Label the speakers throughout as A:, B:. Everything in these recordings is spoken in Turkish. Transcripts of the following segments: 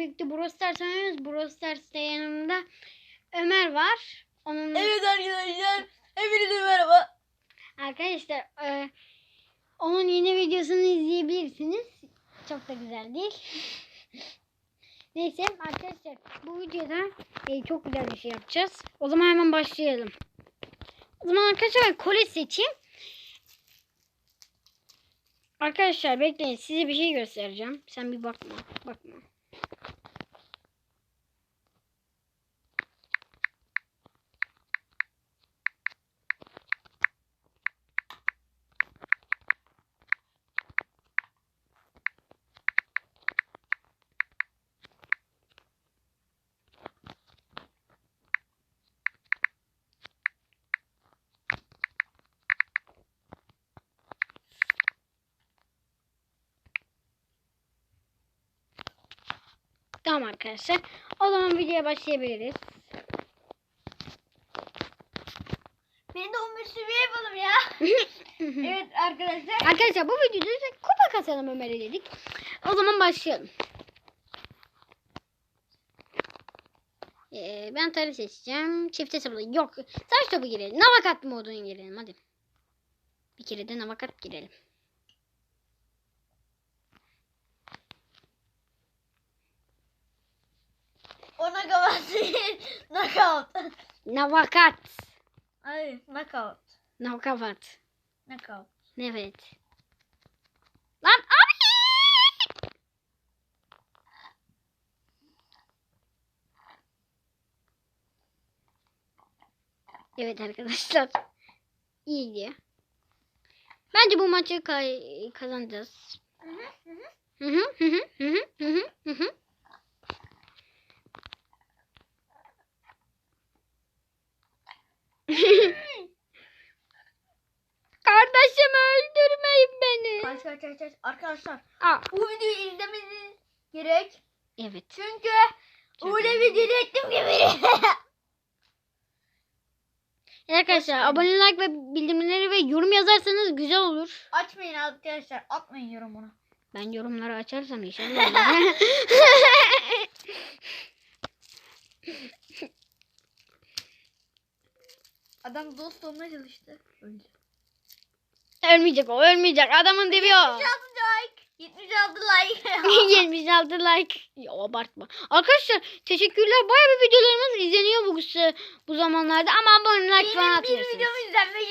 A: birlikte Brawl Stars oynuyoruz. Brawl Stars'ta yanımda Ömer var. Onun
B: Evet arkadaşlar. Hepinize merhaba.
A: arkadaşlar e, onun yeni videosunu izleyebilirsiniz. Çok da güzel değil. Neyse arkadaşlar bu videoda e, çok güzel bir şey yapacağız. O zaman hemen başlayalım. O zaman arkadaşlar ben kole seçeyim. Arkadaşlar bekleyin size bir şey göstereceğim. Sen bir bakma. Bakma. Tamam arkadaşlar. O zaman videoya başlayabiliriz.
B: Beni de 15 seviye yapalım ya. evet arkadaşlar.
A: Arkadaşlar bu videoda da kupa kasalım Ömer'e dedik. O zaman başlayalım. Ee, ben tarih seçeceğim. Çift hesaplı. Yok. Savaş topu girelim. Navakat moduna girelim. Hadi. Bir kere de navakat girelim.
B: Ona kavası. knockout.
A: Navakat.
B: Hayır knockout.
A: Navakat.
B: Knockout.
A: Evet. Lan abi. Evet arkadaşlar. İyi gidiyor. Bence bu maçı kazanacağız. Hı hı hı hı hı hı hı hı hı. Kardeşim öldürmeyin beni.
B: Kaç kaç kaç kaç. Arkadaşlar
A: Aa,
B: bu videoyu izlemeniz gerek.
A: evet.
B: Çünkü
A: Çok
B: öyle bir dilettim gibi.
A: Arkadaşlar abone like ve bildirimleri ve yorum yazarsanız güzel olur.
B: Açmayın arkadaşlar. Atmayın yorumunu.
A: Ben yorumları açarsam inşallah.
B: Adam dost olmaya çalıştı. Öldü.
A: ölmeyecek o ölmeyecek. Adamın dibi o.
B: 76 like. 76 like.
A: 76 like. Ya abartma. Arkadaşlar teşekkürler. Baya bir videolarımız izleniyor bu, bu zamanlarda ama abone like falan
B: Benim bir videom izlenmedi.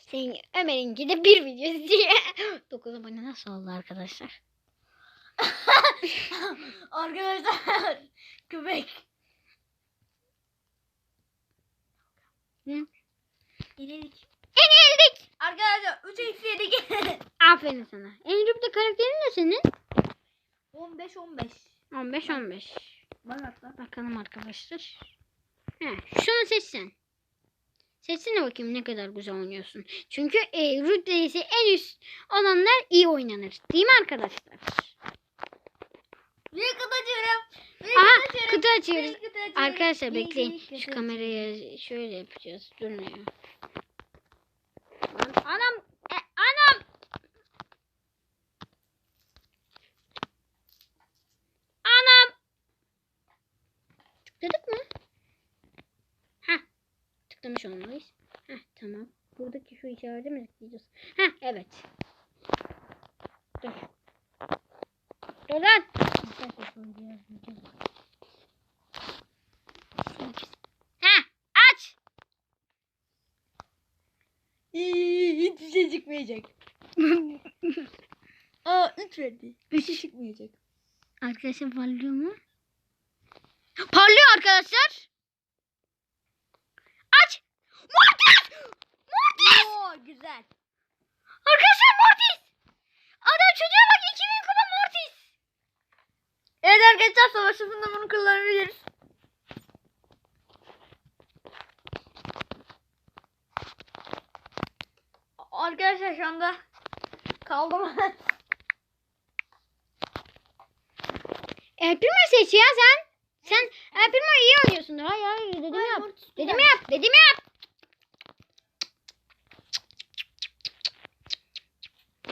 A: Senin Ömer'inki de bir video diye. 9 abone nasıl oldu arkadaşlar?
B: Arkadaşlar köpek.
A: Hı?
B: Yenildik.
A: Yenildik.
B: Arkadaşlar 3 eksi yedik.
A: Aferin sana. En grupta karakterin ne senin?
B: 15 15.
A: 15 15.
B: Bak hatta.
A: Bakalım arkadaşlar. He, şunu seçsen. Seçsene bakayım ne kadar güzel oynuyorsun. Çünkü e, rütbesi en üst olanlar iyi oynanır. Değil mi arkadaşlar?
B: Bir kutu açıyorum. Bir
A: Aha
B: kutu açıyorum.
A: kutu açıyoruz.
B: kutu açıyorum.
A: Arkadaşlar bekleyin.
B: kutu
A: Şu kamerayı şöyle yapacağız. Durmuyor. Lan Anam. E, anam. Anam. Tıkladık mı? Heh. Tıklamış olmalıyız. Heh tamam. Buradaki şu işareti mi tıklayacağız? Heh evet. Dur. Dur lan. Biraz büyüteceğiz. Heh aç.
B: İyi, Hiçbir şey çıkmayacak. Aa 3 verdi. 3 çıkmayacak.
A: Arkadaşlar parlıyor mu? Parlıyor arkadaşlar. Aç. Mortis! Mortis!
B: Oo güzel.
A: Arkadaşlar Mortis! Adam çocuğa bak 2000 kupa Mortis.
B: Evet arkadaşlar savaş sınıfında bunu kullanabiliriz. Arkadaşlar şu anda kaldım.
A: El Primo seç ya sen. Sen El Primo iyi oynuyorsun. Hayır hayır dediğimi
B: Hayır,
A: yap.
B: Güzel.
A: yap. Dediğimi yap.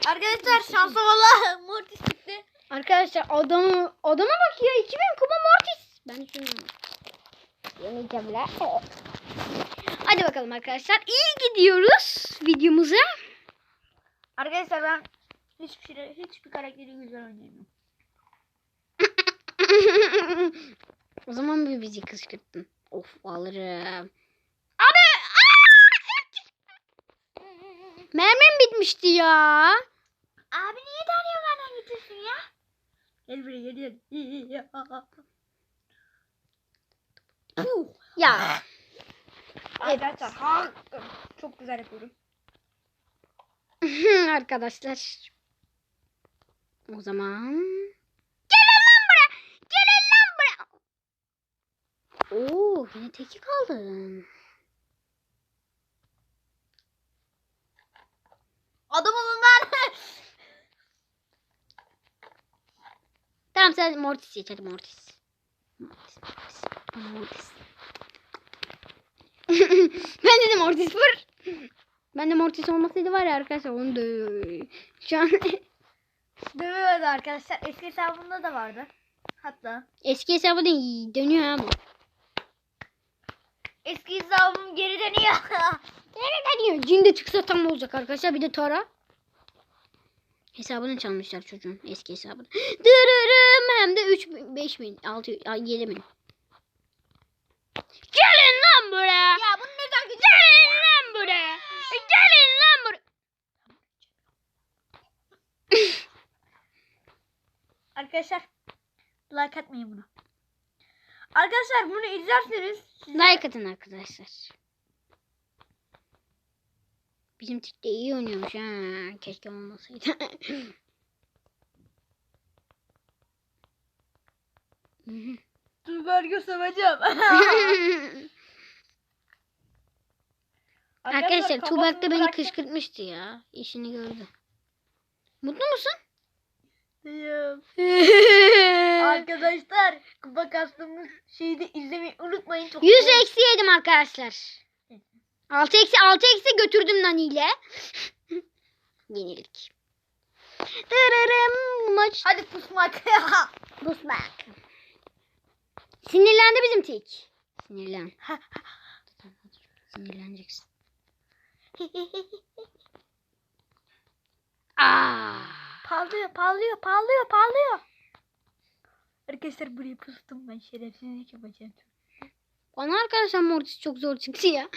B: Arkadaşlar şansa valla mortis.
A: Arkadaşlar adamı adama bak ya 2000 kupa mortis. Ben şunu yemeyeceğim la. Hadi bakalım arkadaşlar. İyi gidiyoruz videomuza.
B: Arkadaşlar ben hiçbir şey, hiçbir karakteri güzel oynayamıyorum.
A: o zaman bir bizi kışkırttın. Of alırım. Abi! Mermim bitmişti ya.
B: Abi niye tanıyor benden gidiyorsun ya? Gel buraya gel gel. Puh.
A: Ya.
B: Arkadaşlar ha, çok güzel yapıyorum.
A: Arkadaşlar. O zaman. Gelin lan buraya. Gelin lan buraya. Oo, yine teki kaldım.
B: Adam olun lan.
A: Tamam sen Mortis seç hadi Mortis. Mortis, Mortis, Mortis. ben dedim Mortis vur. Ben de Mortis olmasaydı var ya arkadaşlar onu da şu an
B: Dövüyordu arkadaşlar. Eski hesabımda da vardı. Hatta
A: eski hesabı değil dönüyor ha bu.
B: eski hesabım geri dönüyor.
A: Nereden dönüyor? Cin de çıksa tam olacak arkadaşlar bir de Tara. Hesabını çalmışlar çocuğun eski hesabını. Dırırım hem de 3 bin, 5 bin, 6 7 bin. Gelin lan buraya.
B: ya bunu ne takacağım?
A: Gelin lan buraya. Gelin lan buraya.
B: Arkadaşlar like atmayın bunu. Arkadaşlar bunu izlerseniz size-
A: Like atın arkadaşlar. Bizim Türk de iyi oynuyormuş ha. Keşke olmasaydı.
B: Tuğber göstereceğim.
A: Arkadaşlar Tuğbak da beni
B: bıraktı.
A: kışkırtmıştı ya. İşini gördü. Mutlu musun?
B: Değilim. Arkadaşlar kupa kastığımız şeyi de izlemeyi unutmayın. Çok
A: 100 eksi yedim arkadaşlar. 6 eksi 6 eksi götürdüm Nani ile. Yenilik. Dırırım maç.
B: Hadi pusmak.
A: Busbak. Sinirlendi bizim tik. Sinirlen. Sinirleneceksin. Aa.
B: Parlıyor, parlıyor, parlıyor, parlıyor. Arkadaşlar buraya pustum ben şerefsizlik yapacağım.
A: Bana arkadaşlar Mortis çok zor çıktı ya.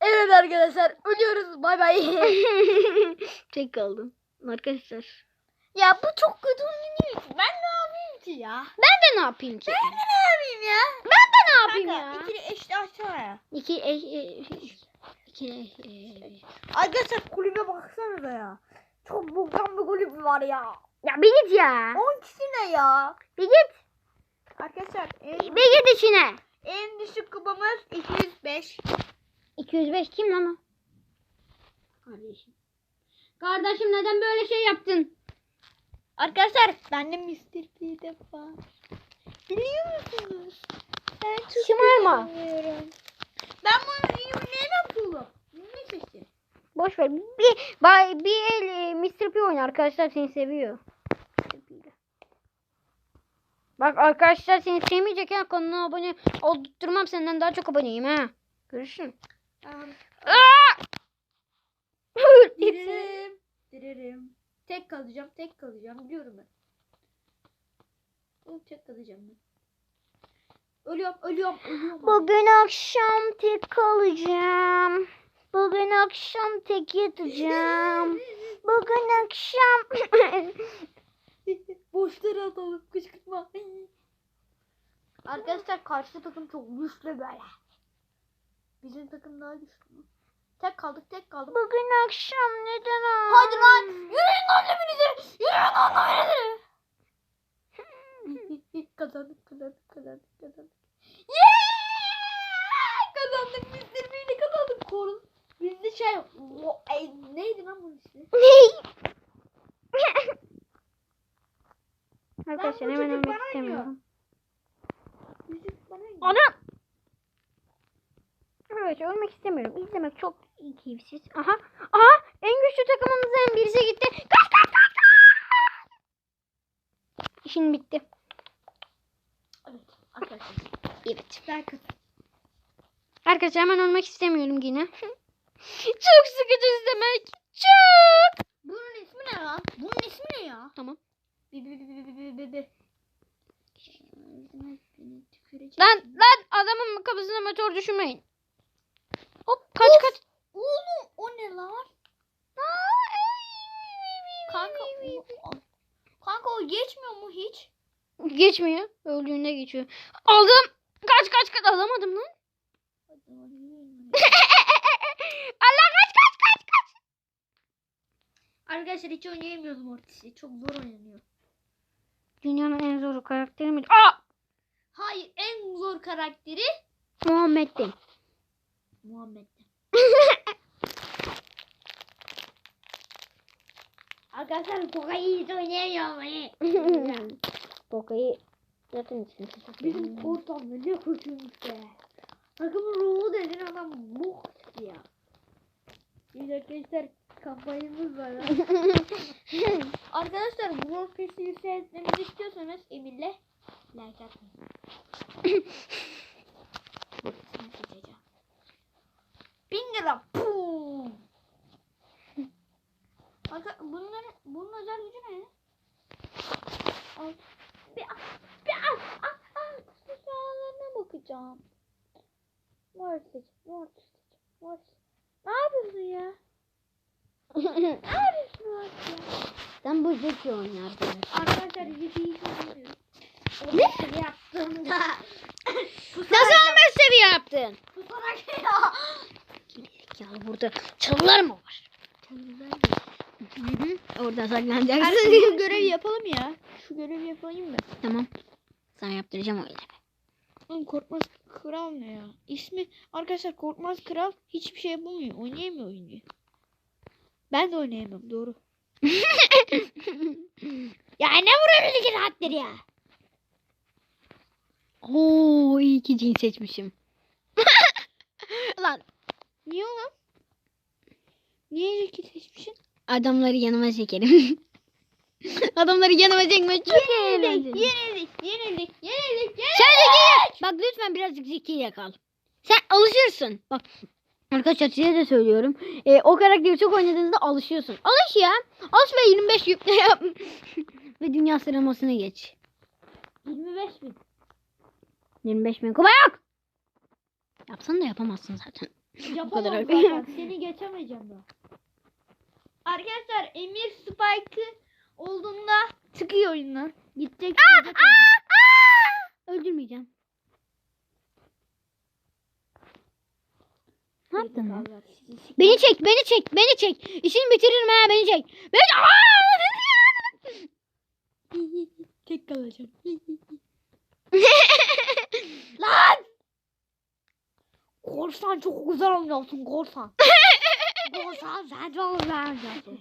B: Evet arkadaşlar ölüyoruz bay bay.
A: Tek kaldım. Arkadaşlar.
B: ya bu çok kötü oynuyor. Ben ne yapayım ki ya?
A: Ben de ne yapayım ki?
B: Ben de ne yapayım ya?
A: Ben de ne yapayım
B: Kanka
A: ya?
B: ikili eşli aşağıya.
A: İki, e, e, iki, e,
B: Arkadaşlar kulübe baksanıza ya. Çok boktan bir kulüp var ya.
A: Ya bir git ya.
B: 10 kişi ne ya?
A: Bir git.
B: Arkadaşlar en,
A: Bir git içine.
B: en düşük kupamız 205.
A: 205 kim lan o? Kardeşim. Kardeşim neden böyle şey yaptın?
B: Arkadaşlar bende Mr. P de var. Biliyor musunuz? Ben çok
A: Şımarma.
B: seviyorum. Ben bunu neyden buldum? Ne seçtim?
A: Boş ver. Bir, bay, bir el e, Mr. P oyna arkadaşlar seni seviyor. Mr. Bak arkadaşlar seni sevmeyecek ya kanalına abone oldurtmam senden daha çok aboneyim ha. Görüşürüz.
B: Direrim. Direrim. Tek kalacağım, tek kalacağım. Biliyorum ben. Oğlum tek kalacağım ben. Ölüyorum, ölüyorum, ölüyorum.
A: Bugün akşam tek kalacağım. Bugün akşam tek yatacağım. Bugün akşam
B: Boşlara atalım, kışkırtma. Arkadaşlar karşı takım çok güçlü böyle. Bizim takım daha güçlü. Tek kaldık, tek kaldık.
A: Bugün akşam neden ağ-
B: Hadi lan! Yürüyün lan dibinize! Yürüyün lan dibinize! kazandık, kazandık, kazandık, kazandık. Yeah! Kazandık, biz zirveyle kazandık. Korun. Bizde şey, o, ey, neydi lan bunun ismi?
A: Ney? Arkadaşlar hemen ölmek
B: bana
A: istemiyorum. Adam! Arkadaşlar ölmek istemiyorum. İzlemek çok keyifsiz. Aha! Aha! En güçlü takımımızdan birisi gitti. Kaç kaç kaç kaç! İşin bitti.
B: Evet arkadaşlar.
A: Evet. Arkadaşlar hemen ölmek istemiyorum yine. Çok sıkıcı izlemek. Çok.
B: Bunun ismi ne lan? Bunun ismi ne ya?
A: Tamam. Lan lan adamın kafasına motor düşürmeyin. Hop kaç
B: Of!
A: kaç.
B: Oğlum o ne lan? Kanka o, kanka o geçmiyor mu hiç?
A: Geçmiyor. Öldüğünde geçiyor. Aldım. Kaç kaç kaç alamadım lan. Allah kaç kaç kaç kaç.
B: Arkadaşlar hiç oynayamıyorum Mortis'i. Çok zor oynanıyor.
A: Dünyanın en zor karakteri mi? Aa!
B: Hayır en zor karakteri
A: Muhammed'di.
B: Muhammed'di. Arkadaşlar Poka'yı hiç oynayamıyorum.
A: Bokayı zaten için.
B: Bizim ortamda ne kötüymüş be. Takımın ruhu dedin adam bok çıktı ya. Biz arkadaşlar kampanyamız var. arkadaşlar bu Rockfest'i yükseltmemizi istiyorsanız Emir'le like atmayın. Burasını seçeceğim. Bin lira. Pum. Arka, bunların, bunun özel gücü ne? Al. Bir, bir al, al, al. Kusurlarına bakacağım. Mor seç, mor seç, mor. Ne yapıyorsun ya? Ne yapıyorsun ya?
A: Sen bu zeki oynardın.
B: Arkadaşlar bir şey söyleyeyim. Ne? yaptığımda.
A: Nasıl 15 seviye yaptın?
B: Pusarak ya.
A: Ya burada çalılar mı var? Hı hı. Orada saklanacaksın.
B: Şu görevi yapalım ya. Şu görevi yapayım mı?
A: tamam. Sana yaptıracağım öyle.
B: Oğlum Korkmaz Kral ne ya? İsmi arkadaşlar Korkmaz Kral hiçbir şey yapamıyor. Oynayamıyor oyunu. Ben de oynayamam doğru. ya ne vuruyoruz iki saattir ya?
A: Oo iyi ki cin seçmişim.
B: Niye oğlum? Niye Jackie seçmişsin?
A: adamları yanıma çekerim. adamları yanıma çekme çok
B: Yenildik,
A: eğlenceli.
B: yenildik, yenildik, yenildik,
A: Sen zekiye. Bak lütfen birazcık zekiye kal. Sen alışırsın. Bak arkadaşlar size de söylüyorum. Ee, o karakteri çok oynadığınızda alışıyorsun. Alış ya. Alış ve 25 yükle yap. ve dünya sıralamasına geç.
B: 25 bin.
A: 25 bin kupa yok. Yapsan da yapamazsın zaten.
B: Yapamam
A: kadar
B: zaten. Seni geçemeyeceğim daha. Arkadaşlar Emir Spike'ı olduğunda çıkıyor oyundan. Gidecek.
A: Öldürmeyeceğim. Ne yaptın lan? Beni çek, beni çek, beni çek. İşini bitiririm ha, beni çek. Beni
B: Tek kalacağım. Lan! Korsan çok güzel oynuyorsun korsan. korsan sen çok güzel oynuyorsun.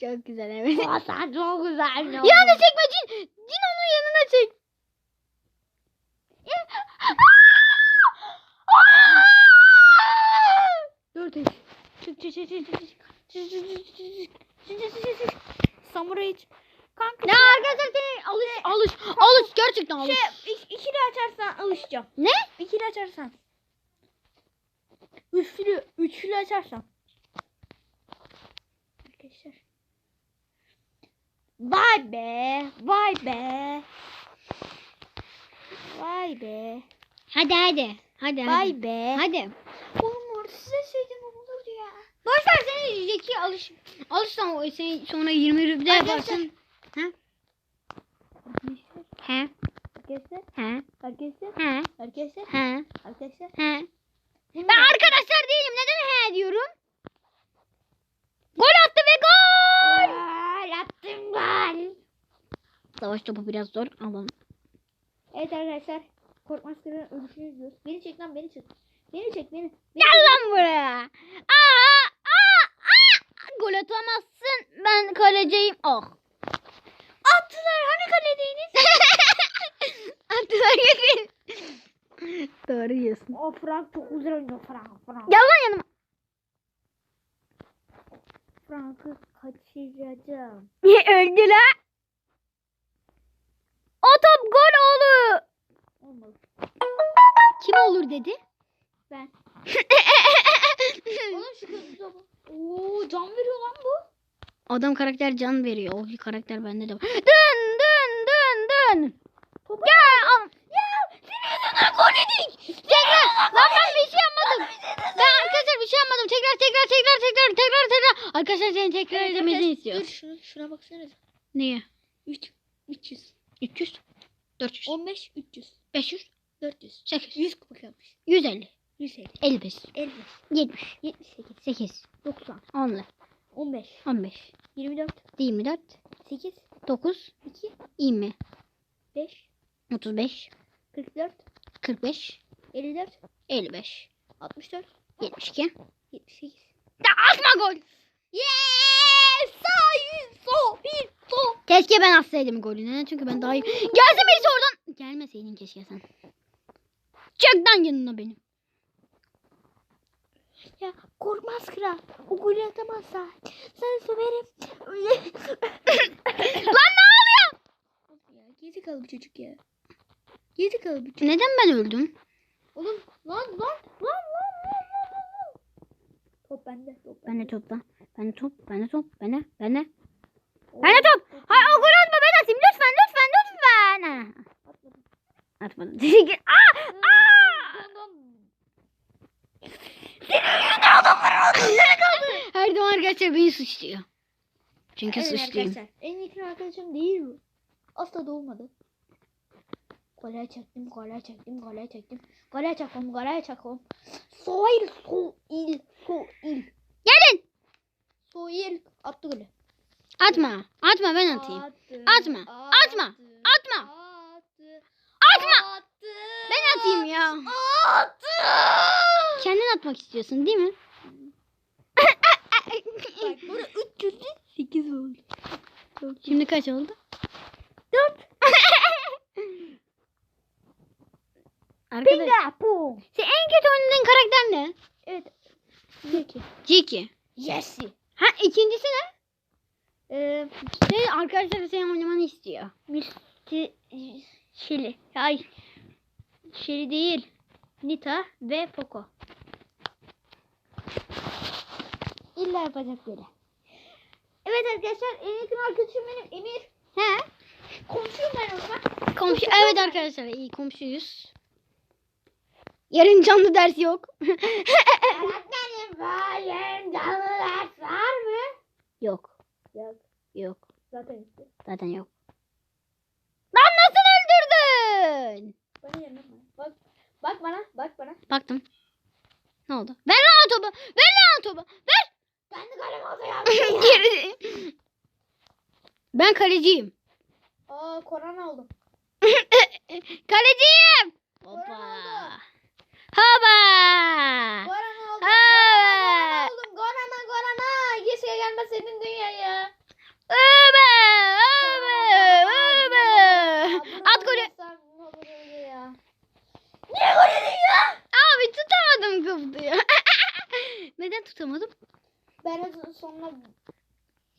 A: Çok güzel evet.
B: Korsan çok güzel oynuyorsun.
A: Yanına çekme Cin. Cin onun yanına çek.
B: Dur dur. Çık çık çık çık çık. Çık çık çık çık çık. Çık çık çık çık. Samuray iç. Kanka
A: Ya arkadaşlar seni alış, alış, alış. Gerçekten alış.
B: şey, ik- ikili açarsan alışacağım.
A: Ne?
B: İkili açarsan. Üçlü, üçlü açarsan. Arkadaşlar. Vay be, vay be. Vay be,
A: Hadi hadi. Hadi hadi.
B: vay be.
A: Hadi.
B: Oğlum orada size şeyden olurdu ya.
A: Boş ver seni Zeki alış. Alışsan o seni sonra 20 rübde
B: Arkadaşlar.
A: yaparsın. He? He?
B: Arkadaşlar,
A: He?
B: arkadaşlar,
A: He?
B: arkadaşlar,
A: He?
B: arkadaşlar.
A: He? Ben arkadaşlar değilim. Neden he diyorum? Gol attı ve gol.
B: Gol attım gol.
A: Savaş topu biraz zor. Alalım.
B: Evet arkadaşlar. Korkmaz kırın ölüşünü izliyoruz. Beni çek lan beni çek. Beni çek beni.
A: Gel lan buraya. Aa, aa, aa. Gol atamazsın. Ben kaleciyim. Oh.
B: Attılar hani kalediğiniz?
A: Attılar. Doğru diyorsun.
B: o Frank çok güzel oynuyor Frank. Frank.
A: Gel lan yanıma.
B: Frank'ı kaçıracağım.
A: Öldü la.
B: olmalı.
A: Kim olur dedi?
B: Ben. Oğlum şu kız. Oo can veriyor lan bu.
A: Adam karakter can veriyor. O karakter bende de var. Dön dön dön dön. Gel al. Ya senin yüzünden gol yedik. Tekrar. Lan ben bir şey yapmadım. Ben arkadaşlar bir şey yapmadım. Tekrar tekrar tekrar tekrar tekrar tekrar. Arkadaşlar seni tekrar
B: Evet, arkadaş,
A: istiyor.
B: Dur şuna, şuna baksana.
A: Niye?
B: 3 300
A: 300 400
B: 15 300
A: 500
B: 400
A: 800
B: 100 kupa kalmış.
A: 150
B: 150
A: 55
B: 50
A: 70
B: 78
A: 8
B: 90
A: 10
B: 15
A: 15
B: 24
A: 24
B: 8
A: 9
B: 2
A: 20
B: 5
A: 35
B: 44
A: 45
B: 54
A: 55
B: 64
A: 72
B: 78
A: Keşke ben atsaydım golünü. Çünkü ben daha iyi. Gelsin birisi oradan. Gelmeseydin keşke sen. Çaktan yanına benim.
B: Ya korkmaz kral. O golü atamazsa. Sana söverim.
A: Lan ne oluyor?
B: Ya, geri kalı çocuk ya. Geri kalı çocuk.
A: Neden ben öldüm?
B: Oğlum lan lan lan lan lan lan lan. Top bende top
A: bende. Bende topta. Bende top. Bende top. Bende. Bende. Ben de. Top. Hayır o gol atma ben atayım. Lütfen lütfen lütfen.
B: Atmadım.
A: Aa! Aa!
B: Don, don.
A: Her zaman arkadaşlar beni suçluyor. Çünkü
B: Evet
A: suçluyum.
B: arkadaşlar. En yakın arkadaşım değil bu. Asla da olmadı. Kolay çektim, kolay çektim, kolay çektim. Kolay çakom, kolay çakom. Soil, soil, soil.
A: Gelin.
B: Soil. Attı golü.
A: Atma. Atma ben atayım.
B: Attı,
A: Atma, atma,
B: attı,
A: atma.
B: Attı.
A: Atma.
B: Attı.
A: Ben atayım ya.
B: Attı.
A: Kendin atmak istiyorsun değil mi?
B: Bak burada 300 8 oldu.
A: Şimdi kaç oldu?
B: 4.
A: Arkadaş.
B: Pinga pum.
A: Sen en kötü oynadığın karakter ne?
B: Evet. Peki.
A: Jiki.
B: Yes.
A: Ha ikincisi ne?
B: Ee,
A: Şey, arkadaşlar senin oynamanı istiyor.
B: Misty Shelly. Ay. Shelly değil. Nita ve Poco. İlla yapacak böyle. Evet arkadaşlar en yakın arkadaşım benim Emir.
A: He?
B: Komşuyum ben onunla.
A: Komşu. Evet arkadaşlar iyi komşuyuz. Yarın canlı ders yok.
B: Öğretmenim var canlı ders var mı?
A: yok.
B: Yok.
A: Yok.
B: Zaten işte.
A: Zaten yok. Lan nasıl öldürdün?
B: Bana yerine bak. Bak bana. Bak bana.
A: Baktım. Ne oldu? Ver lan topu. Ver lan topu. Ver.
B: Kendi kalemi atıyor.
A: Geri. Ben kaleciyim.
B: Aa korona oldum.
A: Kaleciyim. Hoppa. Hoppa.
B: Korona oldum.
A: Evet.
B: Korona. Korona. Keşke gelmeseydin dünyaya.
A: Öbe. Öbe. Öbe. At golü.
B: Niye gol yedin ya?
A: Abi tutamadım kapıyı. Neden tutamadım?
B: Ben de sonra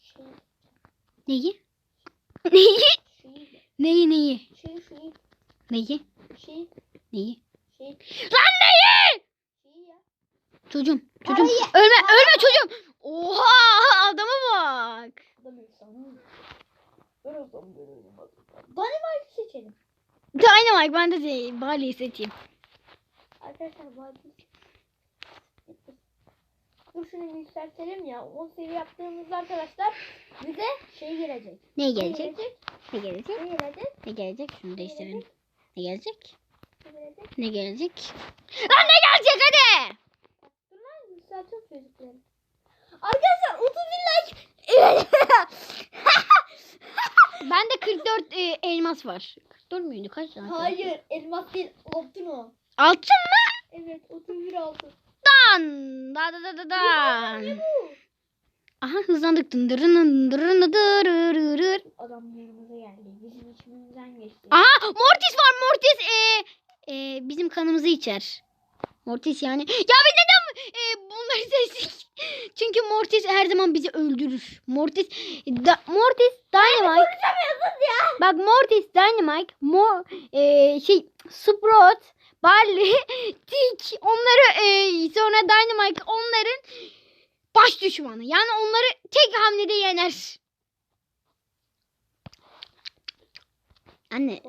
B: şey,
A: Neyi? Neyi?
B: şey,
A: Neyi neyi?
B: şey, şey,
A: Neyi?
B: şey,
A: Neyi?
B: şey,
A: Lan neyi? Çocuğum. Çocuğum.
B: Parayı-
A: Ölme. Ölme çocuğum. Oha adama bak.
B: Danimarka seçelim.
A: Dynamite ben de şey, Bali'yi seçeyim.
B: Arkadaşlar bu arada Dur şunu yükseltelim ya. 10 seviye yaptığımızda arkadaşlar bize şey gelecek.
A: Ne
B: Ne
A: gelecek? Ne gelecek?
B: Ne gelecek?
A: Ne gelecek? Şunu değiştirelim. Ne gelecek?
B: Ne gelecek?
A: Ne gelecek? Lan ne gelecek hadi?
B: Yükseltiyorum çocukları. Arkadaşlar 30 bin like.
A: Bende 44 e, elmas var. 44 müydü? Kaç tane?
B: Hayır elmas değil altın o.
A: Altın mı?
B: Evet 31 altın.
A: Dan. Da da da da dan.
B: Ne bu?
A: Aha hızlandık. Dındırın dındırın dırırırır.
B: Adam yanımıza geldi. Bizim içimizden geçti.
A: Aha Mortis var Mortis. E, e, bizim kanımızı içer. Mortis yani. Ya biz neden e, seçtik. Çünkü Mortis her zaman bizi öldürür. Mortis da, Mortis Dynamite.
B: Ya.
A: Bak Mortis Dynamite, Mor e, şey Sprout, Barley, Tick onları e, sonra Dynamite onların baş düşmanı. Yani onları tek hamlede yener. Anne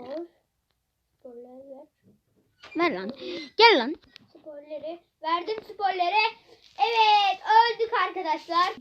A: ver lan. Gel lan.
B: Sporları. Verdim sporları. Evet öldük arkadaşlar.